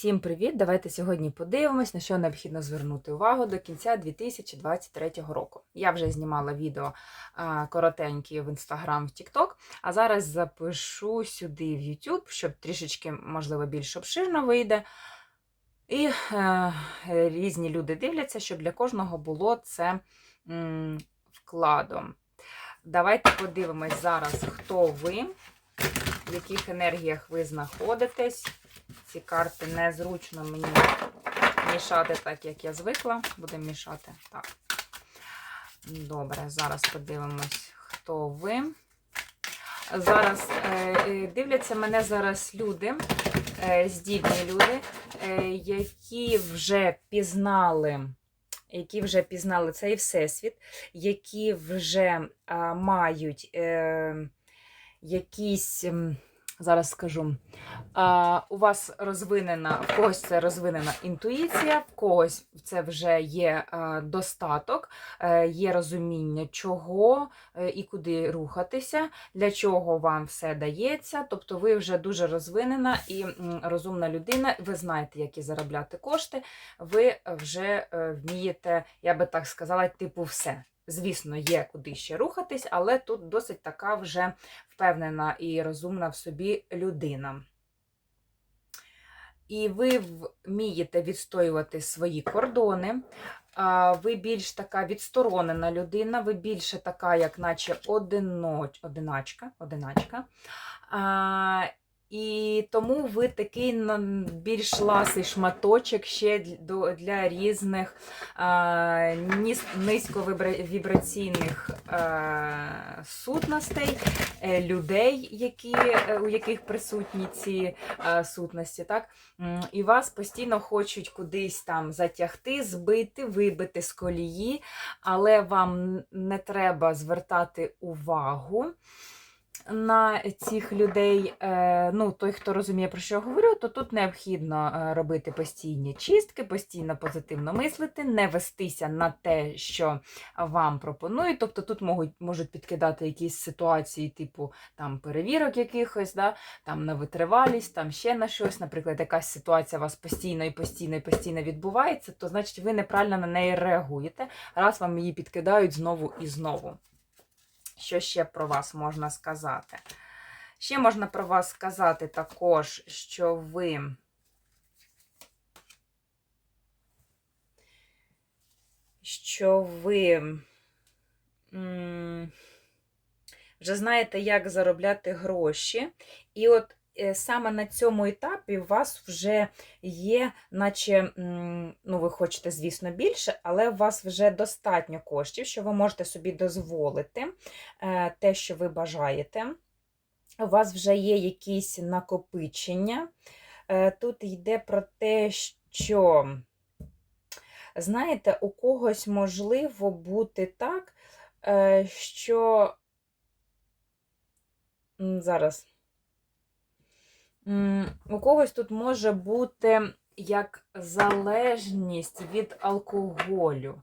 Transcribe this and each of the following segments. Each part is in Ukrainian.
Всім привіт! Давайте сьогодні подивимось, на що необхідно звернути увагу до кінця 2023 року. Я вже знімала відео коротенькі в Instagram, в TikTok, а зараз запишу сюди в YouTube, щоб трішечки, можливо, більш обширно вийде. І е, різні люди дивляться, щоб для кожного було це м, вкладом. Давайте подивимось зараз, хто ви, в яких енергіях ви знаходитесь. Ці карти незручно мені мішати так, як я звикла. Будемо мішати так. Добре, зараз подивимось, хто ви. Зараз е, е, дивляться мене зараз люди, е, здібні люди, які вже пізнали. Які вже пізнали цей всесвіт, які вже мають якісь, зараз скажу, а, у вас розвинена, в когось це розвинена інтуїція, в когось це вже є достаток, е, є розуміння, чого е, і куди рухатися, для чого вам все дається. Тобто ви вже дуже розвинена і розумна людина, ви знаєте, як і заробляти кошти, ви вже е, вмієте, я би так сказала, типу, все. Звісно, є куди ще рухатись, але тут досить така вже впевнена і розумна в собі людина. І ви вмієте відстоювати свої кордони. Ви більш така відсторонена людина, ви більше така, як наче одиноч, одиначка. одиначка. І тому ви такий більш ласий шматочок ще для різних а, низьковібраційних сутностей, е, людей, які, е, у яких присутні ці сутності. Так? І вас постійно хочуть кудись там затягти, збити, вибити з колії, але вам не треба звертати увагу на цих людей, е, ну, той, хто розуміє, про що я говорю, то тут необхідно е, робити постійні чистки, постійно позитивно мислити, не вестися на те, що вам пропонують. Тобто тут можуть, можуть підкидати якісь ситуації, типу там перевірок якихось, да, там на витривалість, там ще на щось. Наприклад, якась ситуація у вас постійно і постійно і постійно відбувається, то значить ви неправильно на неї реагуєте, раз вам її підкидають знову і знову. Що ще про вас можна сказати? Ще можна про вас сказати також, що ви що ви вже знаєте, як заробляти гроші. І от саме на цьому етапі у вас вже є, наче, ну, ви хочете, звісно, більше, але у вас вже достатньо коштів, що ви можете собі дозволити е, те, що ви бажаєте. У вас вже є якісь накопичення. Е, Тут йде про те, що, знаєте, у когось можливо бути так, е, що зараз. У когось тут може бути як залежність від алкоголю,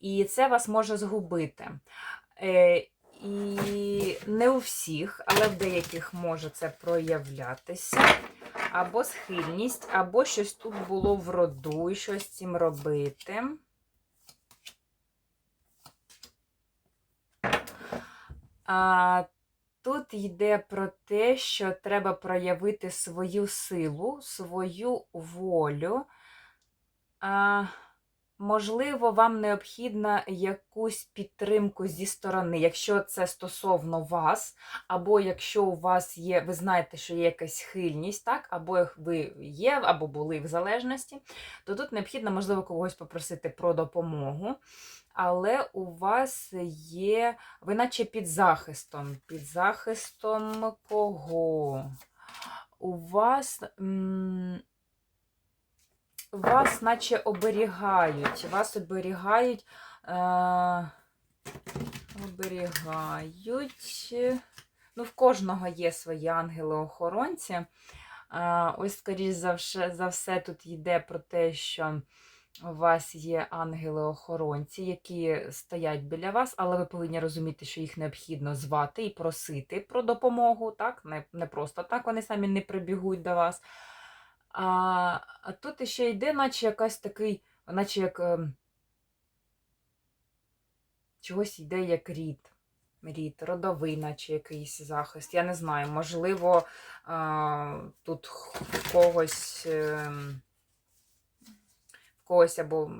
і це вас може згубити. Е, І не у всіх, але в деяких може це проявлятися. Або схильність, або щось тут було в роду, і щось з цим робити. А, Тут йде про те, що треба проявити свою силу, свою волю. А, можливо, вам необхідна якусь підтримку зі сторони, якщо це стосовно вас, або якщо у вас є, ви знаєте, що є якась хильність, так, або ви є, або були в залежності, то тут необхідно, можливо, когось попросити про допомогу. Але у вас є, ви наче під захистом. Під захистом кого? У вас. м, вас наче оберігають. Вас оберігають. Е, оберігають. Ну, в кожного є свої ангели-охоронці. Е, ось, скоріш за все, за все, тут йде про те, що у вас є ангели-охоронці, які стоять біля вас, але ви повинні розуміти, що їх необхідно звати і просити про допомогу. так? Не, не просто так вони самі не прибігуть до вас. А, а тут ще йде, наче якась такий, наче як ем, чогось йде як рід. Рід, родовий, наче якийсь захист. Я не знаю, можливо, тут когось, ем, когось або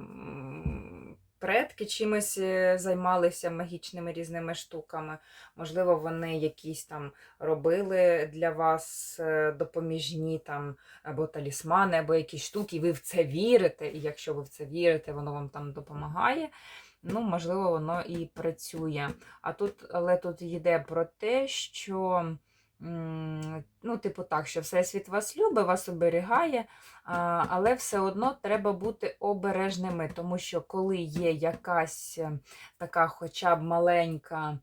предки чимось е, займалися магічними різними штуками. Можливо, вони якісь там робили для вас е, допоміжні там або талісмани, або якісь штуки, і ви в це вірите. І якщо ви в це вірите, воно вам там допомагає. Ну, можливо, воно і працює. А тут, але тут йде про те, що. Ну, типу так, що Всесвіт вас любить, вас оберігає, але все одно треба бути обережними, тому що коли є якась е, така хоча б маленька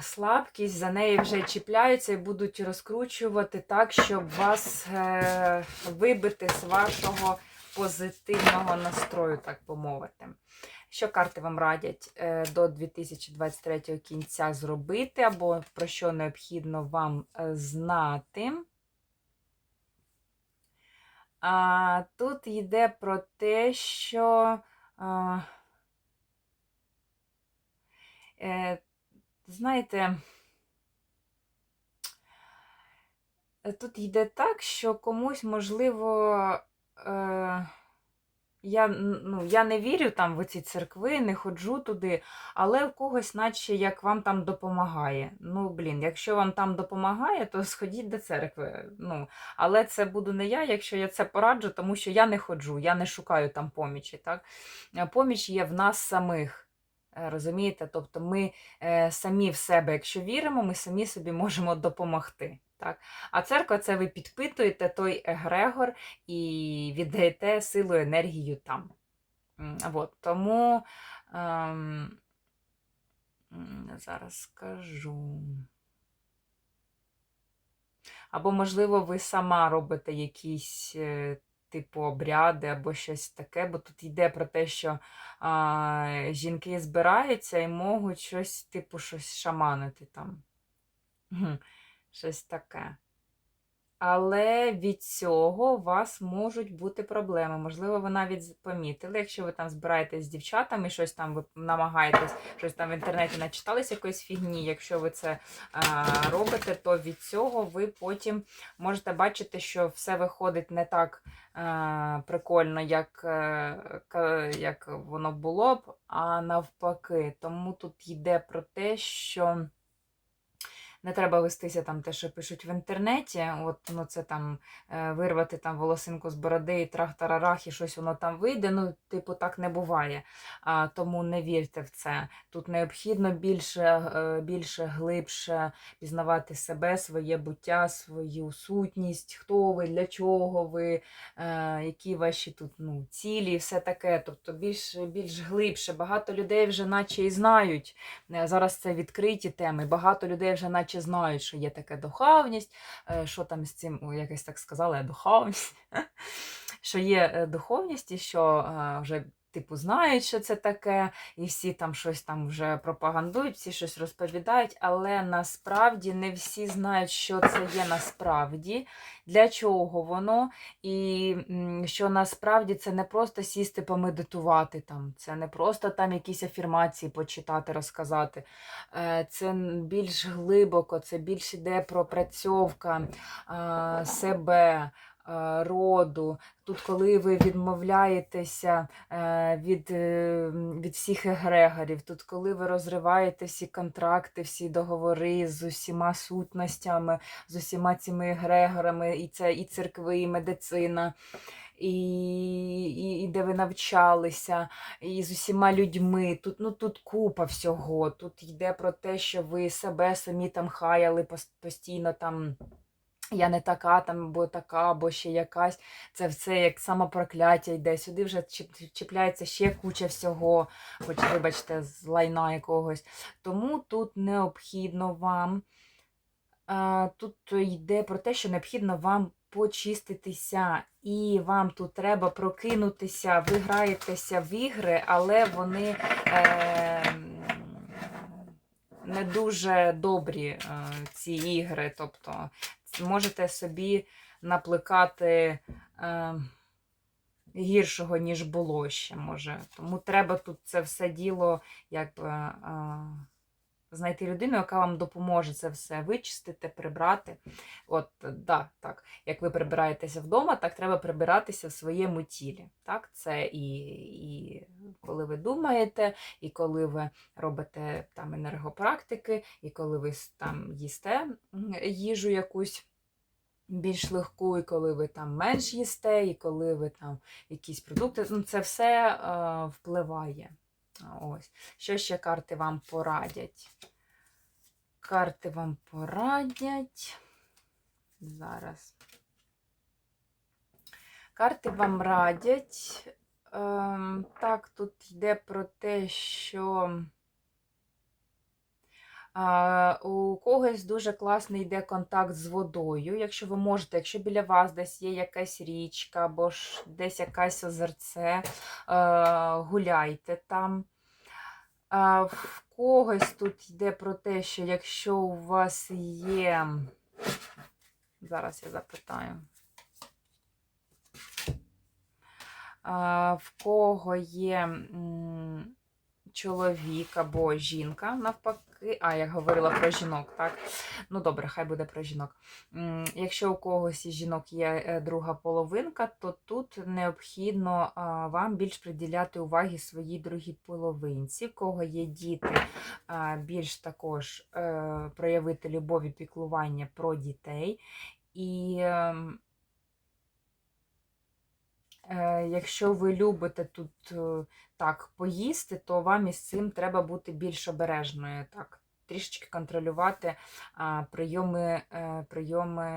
слабкість, за неї вже чіпляються і будуть розкручувати так, щоб вас е, вибити з вашого позитивного настрою, так би мовити. Що карти вам радять е, до 2023 кінця зробити, або про що необхідно вам е, знати? А, тут йде про те, що а, е, знаєте, тут йде так, що комусь, можливо, е, я, ну, я не вірю там в ці церкви, не ходжу туди, але в когось, наче як вам там допомагає. Ну, блін, якщо вам там допомагає, то сходіть до церкви. Ну, але це буду не я, якщо я це пораджу, тому що я не ходжу, я не шукаю там помічі. Так? Е, Поміч є в нас самих. е, Розумієте? Тобто ми е, самі в себе, якщо віримо, ми самі собі можемо допомогти. Так? А церква це ви підпитуєте той егрегор і віддаєте силу енергію там. От, тому ем, зараз скажу. Або, можливо, ви сама робите якісь е, типу обряди або щось таке, бо тут йде про те, що а, жінки збираються і можуть щось, типу, щось шаманити там. Щось таке. Але від цього у вас можуть бути проблеми. Можливо, ви навіть помітили, якщо ви там збираєтесь з дівчатами, щось там ви намагаєтесь, щось там в інтернеті начитались якоїсь фігні. Якщо ви це а, робите, то від цього ви потім можете бачити, що все виходить не так а, прикольно, як, е, як воно було б, а навпаки. Тому тут йде про те, що. Не треба вестися там те, що пишуть в інтернеті. От ну це там е, вирвати там волосинку з бороди і трах-тарарах, і щось воно там вийде. Ну, типу, так не буває. А, тому не вірте в це. Тут необхідно більше, е, більше глибше пізнавати себе, своє буття, свою сутність, хто ви, для чого ви, е, які ваші тут ну, цілі, все таке. Тобто більш, більш глибше. Багато людей вже наче і знають. Зараз це відкриті теми. Багато людей вже наче знають, що є така духовність, е, що там з цим, якось так сказала, духовність, що є е, духовність і що е, вже. Типу, знають, що це таке, і всі там щось там вже пропагандують, всі щось розповідають, але насправді не всі знають, що це є насправді, для чого воно, і що насправді це не просто сісти помедитувати там, це не просто там якісь афірмації почитати, розказати. Е, Це більш глибоко, це більш іде пропрацьовка е, себе, роду. Тут, коли ви відмовляєтеся е, від, е, від всіх егрегорів, тут, коли ви розриваєте всі контракти, всі договори з усіма сутностями, з усіма цими егрегорами, і це і церкви, і медицина. І, і, і де ви навчалися, і з усіма людьми. Тут, ну, тут купа всього. Тут йде про те, що ви себе самі там хаяли постійно там. Я не така, там, або така, або ще якась. Це все як самопрокляття йде. Сюди вже чіпляється ще куча всього, хоч, вибачте, з лайна якогось. Тому тут необхідно вам, тут йде про те, що необхідно вам почиститися, і вам тут треба прокинутися. Ви граєтеся в ігри, але вони. Е, не дуже добрі е, ці ігри. Тобто можете собі напликати е, гіршого, ніж було ще, може. Тому треба тут це все діло як. Е, Знайти людину, яка вам допоможе це все вичистити, прибрати. От, да, так, як ви прибираєтеся вдома, так треба прибиратися в своєму тілі. Так? Це і, і коли ви думаєте, і коли ви робите там енергопрактики, і коли ви там їсте їжу якусь більш легку, і коли ви там менш їсте, і коли ви там якісь продукти, ну це все е, впливає. Ось. Що ще карти вам порадять? Карти вам порадять. Зараз. Карти вам радять. Ем, так, тут йде про те, що а, у когось дуже класний йде контакт з водою. Якщо ви можете, якщо біля вас десь є якась річка або ж десь якесь озерце, е, гуляйте там. В когось тут йде про те, що якщо у вас є. Зараз я запитаю. В кого є чоловік або жінка, навпаки. А, я говорила про жінок, так? Ну, добре, хай буде про жінок. Якщо у когось із жінок є е, друга половинка, то тут необхідно вам більш приділяти уваги своїй другій половинці. В кого є діти, більш також е, проявити любов і піклування про дітей. І ем, Якщо ви любите тут е, так поїсти, то вам із цим треба бути більш обережною. Так, трішечки контролювати прийоми, е, прийоми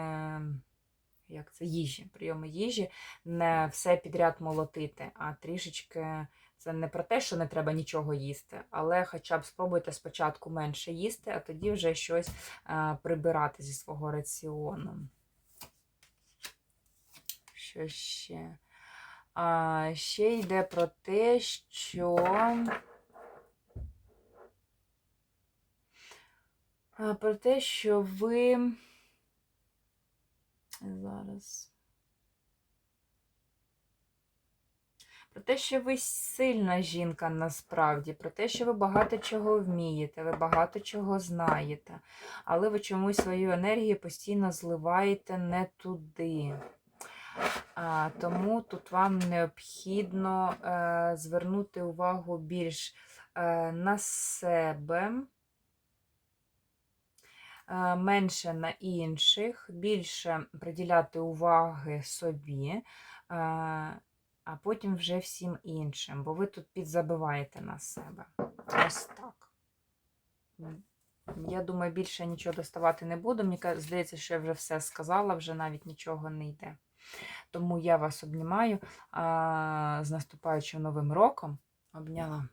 як це, їжі. Прийоми їжі, не все підряд молотити, а трішечки. Це не про те, що не треба нічого їсти, але хоча б спробуйте спочатку менше їсти, а тоді вже щось е, прибирати зі свого раціону. Що ще? А, ще йде про те, що про те, що ви зараз. Про те, що ви сильна жінка насправді, про те, що ви багато чого вмієте, ви багато чого знаєте, але ви чомусь свою енергію постійно зливаєте не туди. Тому тут вам необхідно е, звернути увагу більш е, на себе, е, менше на інших, більше приділяти уваги собі, а потім вже всім іншим, бо ви тут підзабиваєте на себе. Ось так. Я думаю, більше нічого доставати не буду. Мені здається, що я вже все сказала, вже навіть нічого не йде. Тому я вас обнімаю а, з наступаючим новим роком. Обняла.